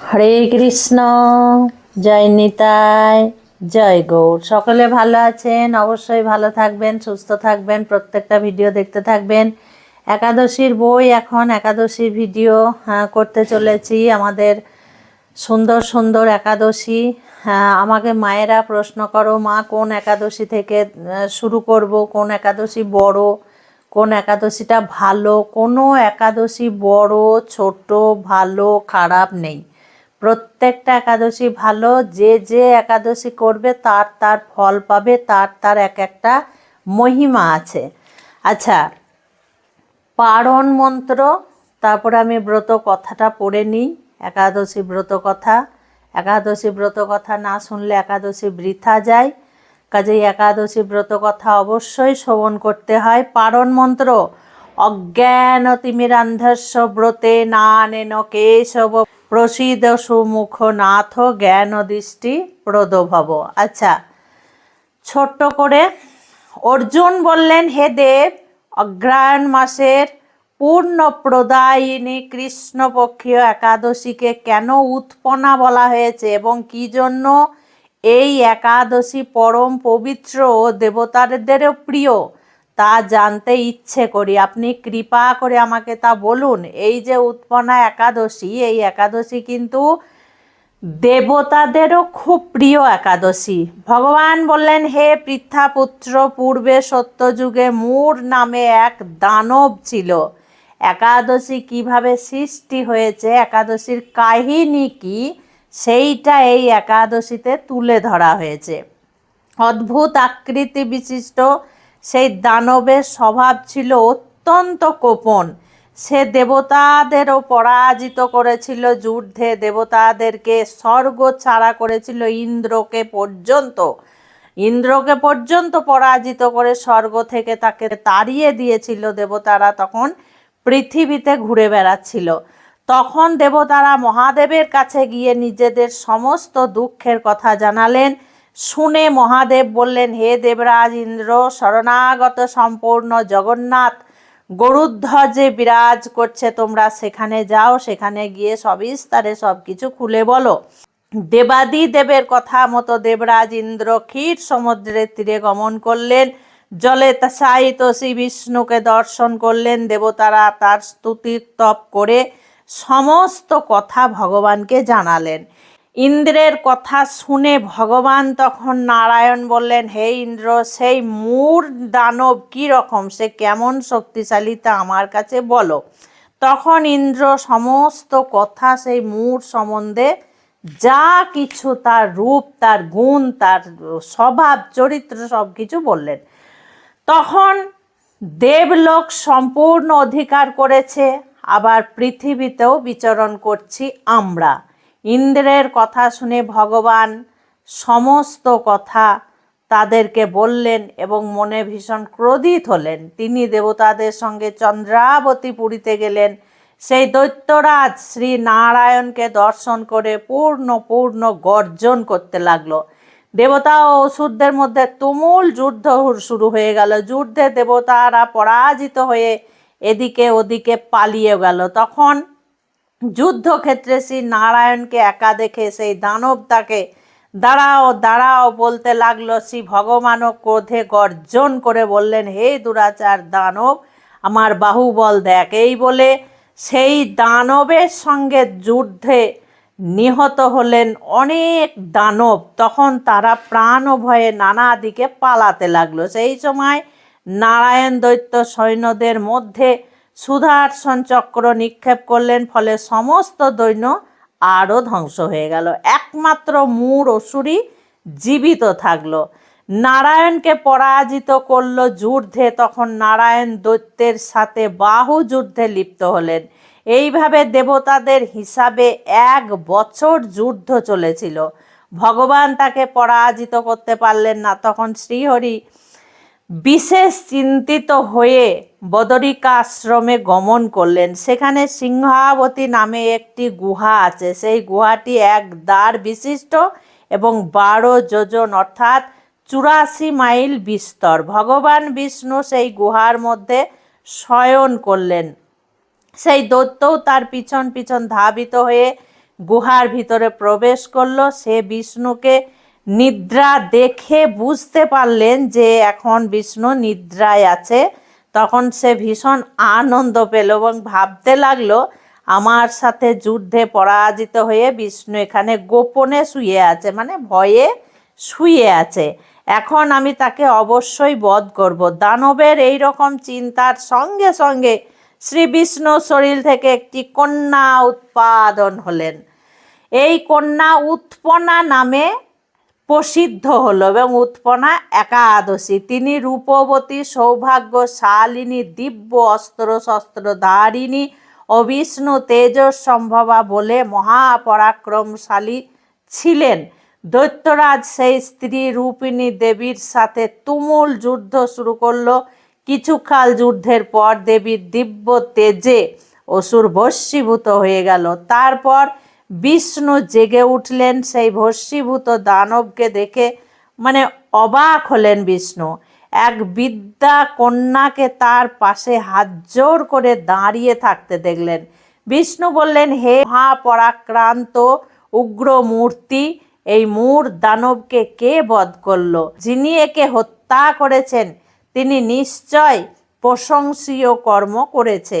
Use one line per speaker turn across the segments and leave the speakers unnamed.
হরে কৃষ্ণ জয় নিতাই জয় গৌর। সকলে ভালো আছেন? অবশ্যই ভালো থাকবেন সুস্থ থাকবেন প্রত্যেকটা ভিডিও দেখতে থাকবেন। একাদশীর বই এখন একাদশীর ভিডিও হ্যাঁ, করতে চলেছি আমাদের সুন্দর সুন্দর একাদশী। হ্যাঁ, আমাকে মায়েরা প্রশ্ন করো মা কোন একাদশী থেকে শুরু করব? কোন একাদশী বড়? কোন একাদশীটা ভালো? কোনো একাদশী বড় ছোট ভালো খারাপ নেই। প্রত্যেকটা একাদশী ভালো, যে যে একাদশী করবে তার তার ফল পাবে, তার তার এক একটা মহিমা আছে। আচ্ছা পারণ মন্ত্র, তারপরে আমি ব্রত কথাটা পড়ে নিই, একাদশী ব্রত কথা। একাদশী ব্রত কথা না শুনলে একাদশী বৃথা যায়। কাজেই একাদশী ব্রত কথা অবশ্যই শ্রবণ করতে হয়। পারণ মন্ত্র অজ্ঞান তিমিরান্ধস্য ব্রতে না নেন কেশব। প্রসিদ সুমুখ নাথ জ্ঞান দৃষ্টি প্রদভব। আচ্ছা ছোট্ট করে অর্জুন বললেন, হে দেব, অগ্রায়ণ মাসের পূর্ণ প্রদায়িনী কৃষ্ণপক্ষীয় একাদশীকে কেন উৎপন্না বলা হয়েছে এবং কি জন্য এই একাদশী পরম পবিত্র ও দেবতাদেরও প্রিয়? তা জানতে ইচ্ছে করি। আপনি কৃপা করে আমাকে তা বলুন। এই যে উৎপন্না একাদশী, এই একাদশী কিন্তু দেবতাদেরও খুব প্রিয় একাদশী। ভগবান বললেন, হে পৃথাপুত্র, পূর্বে সত্যযুগে মূর নামে এক দানব ছিল। একাদশী কীভাবে সৃষ্টি হয়েছে, একাদশীর কাহিনী কি, সেইটা এই একাদশীতে তুলে ধরা হয়েছে। অদ্ভুত আকৃতি বিশিষ্ট সেই দানবের স্বভাব ছিল অত্যন্ত কোপন সে দেবতাদেরও পরাজিত করেছিল, যুদ্ধে দেবতাদেরকে স্বর্গ ছাড়া করেছিল ইন্দ্রকে পর্যন্ত। ইন্দ্রকে পর্যন্ত পরাজিত করে স্বর্গ থেকে তাকে তাড়িয়ে দিয়েছিল দেবতারা তখন পৃথিবীতে ঘুরে বেড়াচ্ছিল। তখন দেবতারা মহাদেবের কাছে গিয়ে নিজেদের সমস্ত দুঃখের কথা জানালেন। শুনে মহাদেব বললেন, হে দেবরাজ ইন্দ্র, শরণাগত সম্পূর্ণ জগন্নাথ। গরুধ্বজে বিরাজ করছে, তোমরা সেখানে যাও, সেখানে গিয়ে সবিস্তারে সব কিছু খুলে বলো। দেবাদি দেবের কথা মতো দেবরাজ ইন্দ্র ক্ষীর সমুদ্রের তীরে গমন করলেন। জলে শায়িত শ্রী বিষ্ণুকে দর্শন করলেন। দেবতারা তার স্তুতি তপ করে সমস্ত কথা ভগবানকে জানালেন। ইন্দ্রের কথা শুনে ভগবান তখন নারায়ণ বললেন, হে ইন্দ্র, সেই মূর দানব কী রকম? সে কেমন শক্তিশালী তা আমার কাছে বলো। তখন ইন্দ্র সমস্ত কথা সেই মূর সম্বন্ধে যা কিছু তার রূপ, তার গুণ, তার স্বভাব, চরিত্র সব কিছু বললেন। তখন দেবলোক সম্পূর্ণ অধিকার করেছে, আবার পৃথিবীতেও বিচরণ করছি আমরা। ইন্দ্রের কথা শুনে ভগবান সমস্ত কথা তাদেরকে বললেন এবং মনে ভীষণ ক্রোধিত হলেন। তিনি দেবতাদের সঙ্গে চন্দ্রাবতী পুরীতে গেলেন। সেই দৈত্যরাজ শ্রী নারায়ণকে দর্শন করে পূর্ণ পূর্ণ গর্জন করতে লাগল। দেবতা ও অসুরদের মধ্যে তুমুল যুদ্ধ শুরু হয়ে গেল। যুদ্ধে দেবতারা পরাজিত হয়ে এদিকে ওদিকে পালিয়ে গেল। তখন যুদ্ধক্ষেত্রে শ্রী নারায়ণকে একা দেখে সেই দানব তাকে দাঁড়াও দাঁড়াও বলতে লাগল। শ্রী ভগবানও ক্রোধে গর্জন করে বললেন, হে দুরাচার দানব, আমার বাহুবল দেখ। এই বলে সেই দানবের সঙ্গে যুদ্ধে নিহত হলেন অনেক দানব। তখন তারা প্রাণ ভয়ে নানা দিকে পালাতে লাগল। সেই সময় নারায়ণ দৈত্য সৈন্যদের মধ্যে সুধার্ষণ চক্র নিক্ষেপ করলেন, ফলে সমস্ত দৈন্য আরও ধ্বংস হয়ে গেল। একমাত্র মূর অসুরই জীবিত থাকল। নারায়ণকে পরাজিত করল যুদ্ধে, তখন নারায়ণ দৈত্যের সাথে বাহু যুদ্ধে লিপ্ত হলেন। এইভাবে দেবতাদের হিসাবে এক বছর যুদ্ধ চলেছিল। ভগবান তাকে পরাজিত করতে পারলেন না, তখন শ্রীহরি বিশেষ চিন্তিত হয়ে বদরিকা আশ্রমে গমন করলেন। সেখানে সিংহাবতী নামে একটি গুহা আছে। সেই গুহাটি এক দ্বার বিশিষ্ট এবং বারো যোজন, অর্থাৎ চুরাশি মাইল বিস্তর। ভগবান বিষ্ণু সেই গুহার মধ্যে শয়ন করলেন। সেই দৈত্যও তার পিছন পিছন ধাবিত হয়ে গুহার ভিতরে প্রবেশ করল। সে বিষ্ণুকে নিদ্রা দেখে বুঝতে পারলেন যে এখন বিষ্ণু নিদ্রায় আছে। তখন সে ভীষণ আনন্দ পেল এবং ভাবতে লাগল, আমার সাথে যুদ্ধে পরাজিত হয়ে বিষ্ণু এখানে গোপনে শুয়ে আছে মানে ভয়ে শুয়ে আছে। এখন আমি তাকে অবশ্যই বধ করব। দানবের এই রকম চিন্তার সঙ্গে সঙ্গে শ্রী বিষ্ণু শরীর থেকে একটি কন্যা উৎপাদন হলেন। এই কন্যা উৎপনা নামে প্রসিদ্ধ হলো এবং উৎপনা একাদশী। তিনি রূপবতী, সৌভাগ্যশালিনী, দিব্য অস্ত্র, শস্ত্রধারিণী ও বিষ্ণু তেজস সম্ভবা বলে মহাপরাক্রমশালী ছিলেন। দৈত্যরাজ সেই স্ত্রী রূপিণী দেবীর সাথে তুমুল যুদ্ধ শুরু করল। কিছুকাল যুদ্ধের পর দেবীর দিব্য তেজে অসুর ভস্মীভূত হয়ে গেল। তারপর বিষ্ণু জেগে উঠলেন, সেই ভস্মীভূত দানবকে দেখে মানে অবাক হলেন বিষ্ণু। এক বিদ্যা কন্যাকে তার পাশে হাত জোর করে দাঁড়িয়ে থাকতে দেখলেন। বিষ্ণু বললেন, হে মহাপরাক্রান্ত উগ্র মূর্তি এই মূর দানবকে কে বধ করল? যিনি একে হত্যা করেছেন, তিনি নিশ্চয় প্রশংসীয় কর্ম করেছে।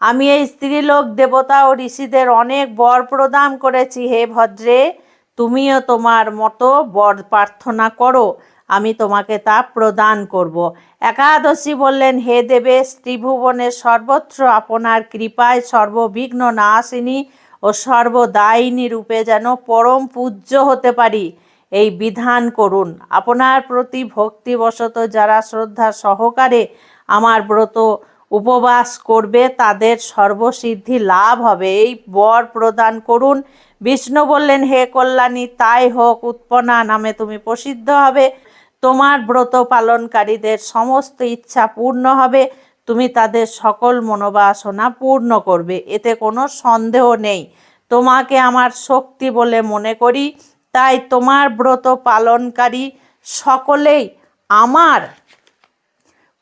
আমি এই স্ত্রীলোক, দেবতা ও ঋষিদের অনেক বর প্রদান করেছি। হে ভদ্রে, তুমিও তোমার মতো বর প্রার্থনা করো, আমি তোমাকে তা প্রদান করব। একাদশী বললেন, হে দেবে ত্রিভুবনের সর্বত্র আপনার কৃপায় সর্ববিঘ্ন নাশিনী ও সর্বদায়িনী রূপে যেন পরম পূজ্য হতে পারি। এই বিধান করুন। আপনার প্রতি ভক্তিবশত যারা শ্রদ্ধা সহকারে আমার ব্রত উপবাস করবে, তাদের সর্বসিদ্ধি লাভ হবে। এই বর প্রদান করুন। বিষ্ণু বললেন, হে কল্যাণী, তাই হোক, উৎপনা নামে তুমি প্রসিদ্ধ হবে। তোমার ব্রত পালনকারীদের সমস্ত ইচ্ছা পূর্ণ হবে। তুমি তাদের সকল মনোবাসনা পূর্ণ করবে। এতে কোনো সন্দেহ নেই। তোমাকে আমার শক্তি বলে মনে করি। তাই তোমার ব্রত পালনকারী সকলেই আমার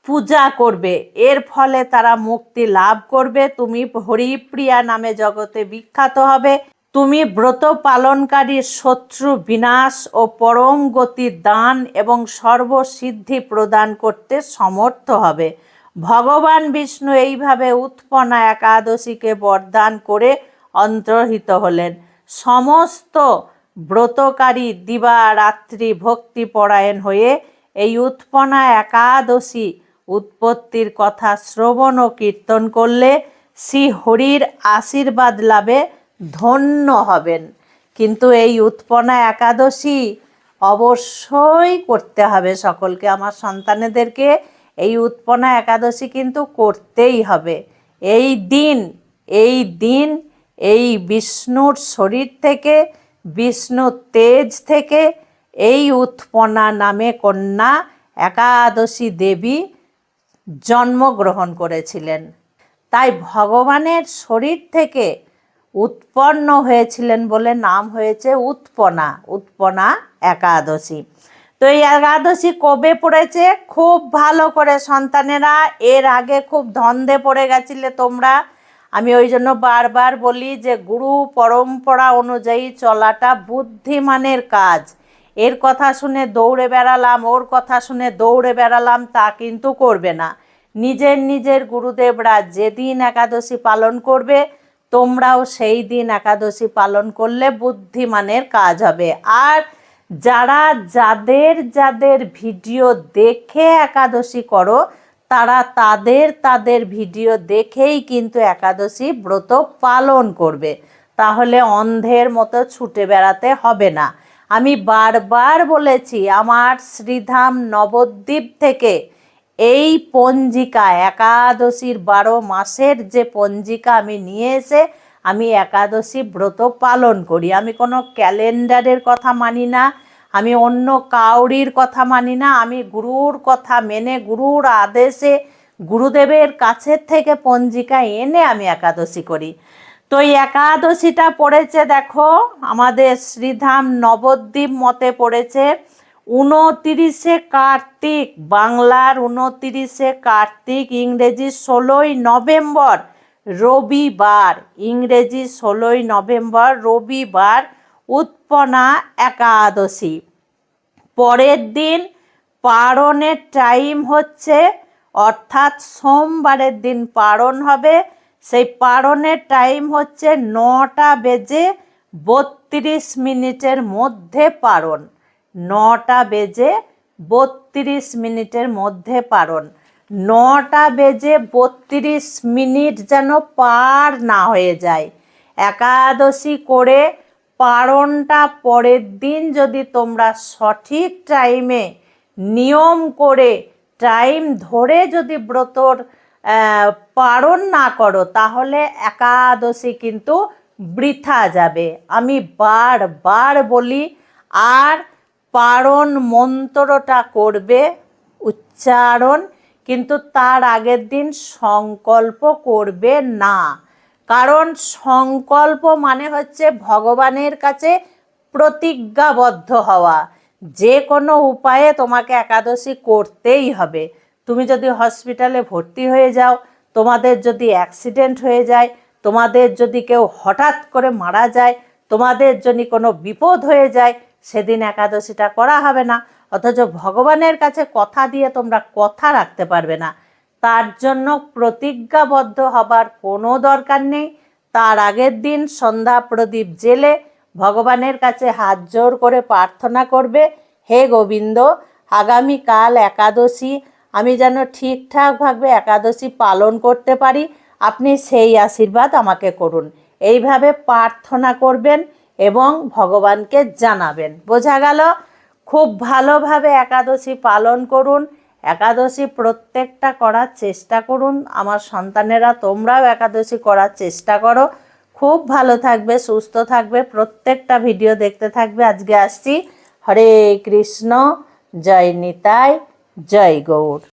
পূজা করবে। এর ফলে তারা মুক্তি লাভ করবে। তুমি হরিপ্রিয়া নামে জগতে বিখ্যাত হবে। তুমি ব্রত পালনকারীর শত্রু বিনাশ ও পরম গতি দান এবং সর্বসিদ্ধি প্রদান করতে সমর্থ হবে। ভগবান বিষ্ণু এইভাবে উৎপন্না একাদশীকে বরদান করে অন্তর্হিত হলেন। সমস্ত ব্রতকারী দিবা রাত্রি ভক্তিপরায়ণ হয়ে এই উৎপন্না একাদশী উৎপত্তির কথা শ্রবণ ও কীর্তন করলে শ্রী হরির আশীর্বাদ লাভে ধন্য হবেন। কিন্তু এই উৎপনা একাদশী অবশ্যই করতে হবে সকলকে। আমার সন্তানেদেরকে এই উৎপনা একাদশী কিন্তু করতেই হবে। এই দিন এই দিন, এই বিষ্ণুর শরীর থেকে, বিষ্ণু তেজ থেকে এই উৎপনা নামে কন্যা একাদশী দেবী জন্মগ্রহণ করেছিলেন। তাই ভগবানের শরীর থেকে উৎপন্ন হয়েছিলেন বলে নাম হয়েছে উৎপনা উৎপনা একাদশী। তো এই একাদশী কবে পড়েছে? খুব ভালো করে সন্তানেরা, এর আগে খুব ধন্দে পড়ে গেছিলে তোমরা। আমি ওই জন্য বারবার বলি যে, গুরু পরম্পরা অনুযায়ী চলাটা বুদ্ধিমানের কাজ। এর কথা শুনে দৌড়ে বেড়ালাম, ওর কথা শুনে দৌড়ে বেড়ালাম, তা কিন্তু করবে না। নিজের নিজের গুরুদেবরা যেদিন একাদশী পালন করবে, তোমরাও সেই দিন একাদশী পালন করলে বুদ্ধিমানের কাজ হবে। আর যারা যাদের যাদের ভিডিও দেখে একাদশী করো, তারা তাদের তাদের ভিডিও দেখেই কিন্তু একাদশী ব্রত পালন করবে। তাহলে অন্ধের মতো ছুটে বেড়াতে হবে না। আমি বারবার বলেছি, আমার শ্রীধাম নবদ্বীপ থেকে এই পঞ্জিকা, একাদশীর বারো মাসের যে পঞ্জিকা আমি নিয়ে এসে আমি একাদশী ব্রত পালন করি। আমি কোনো ক্যালেন্ডারের কথা মানি না, আমি অন্য কাউরির কথা মানি না, আমি গুরুর কথা মেনে, গুরুর আদেশে, গুরুদেবের কাছের থেকে পঞ্জিকা এনে আমি একাদশী করি। তো এই একাদশীটা পড়েছে, দেখো, আমাদের শ্রীধাম নবদ্বীপ মতে পড়েছে, উনতিরিশে কার্তিক, বাংলার উনতিরিশে কার্তিক, ইংরেজি ষোলোই নভেম্বর, রবিবার, ইংরেজি ষোলোই নভেম্বর, রবিবার, উৎপনা একাদশী। পরের দিন পারণের টাইম হচ্ছে, অর্থাৎ সোমবারের দিন পারণ হবে সেই পারণের টাইম হচ্ছে নটা বেজে বত্রিশ মিনিটের মধ্যে পারণ। নটা বেজে বত্রিশ মিনিটের মধ্যে পারণ। নটা বেজে বত্রিশ মিনিট যেন পার না হয়ে যায়। একাদশী করে পারণটা পরের দিন যদি তোমরা সঠিক টাইমে নিয়ম করে টাইম ধরে যদি ব্রতর পালন না করো, তাহলে একাদশী কিন্তু বৃথা যাবে। আমি বারবার বলি, আর পারণ মন্ত্রটা করবে উচ্চারণ, কিন্তু তার আগের দিন সংকল্প করবে না। কারণ সংকল্প মানে হচ্ছে ভগবানের কাছে প্রতিজ্ঞাবদ্ধ হওয়া। যে কোনো উপায়ে তোমাকে একাদশী করতেই হবে। তুমি যদি হসপিটালে ভর্তি হয়ে যাও, তোমাদের যদি অ্যাক্সিডেন্ট হয়ে যায়, তোমাদের যদি কেউ হঠাৎ করে মারা যায়, তোমাদের যদি কোনো বিপদ হয়ে যায়, সেদিন একাদশীটা করা হবে না। অথচ ভগবানের কাছে কথা দিয়ে তোমরা কথা রাখতে পারবে না। তার জন্য প্রতিজ্ঞাবদ্ধ হবার কোনো দরকার নেই। তার আগের দিন সন্ধ্যা প্রদীপ জেলে ভগবানের কাছে হাত জোর করে প্রার্থনা করবে, হে গোবিন্দ, আগামীকাল একাদশী আমি যেন ঠিকঠাকভাবে একাদশী পালন করতে পারি, আপনি সেই আশীর্বাদ আমাকে করুন। এইভাবে প্রার্থনা করবেন এবং ভগবানকে জানাবেন। বোঝা গেল? খুব ভালোভাবে একাদশী পালন করুন। একাদশী প্রত্যেকটা করার চেষ্টা করুন। আমার সন্তানেরা, তোমরাও একাদশী করার চেষ্টা করো। খুব ভালো থাকবে, সুস্থ থাকবে, প্রত্যেকটা ভিডিও দেখতে থাকবে। আজকে আসছি। হরে কৃষ্ণ, জয় নিতাই। জয় গৌর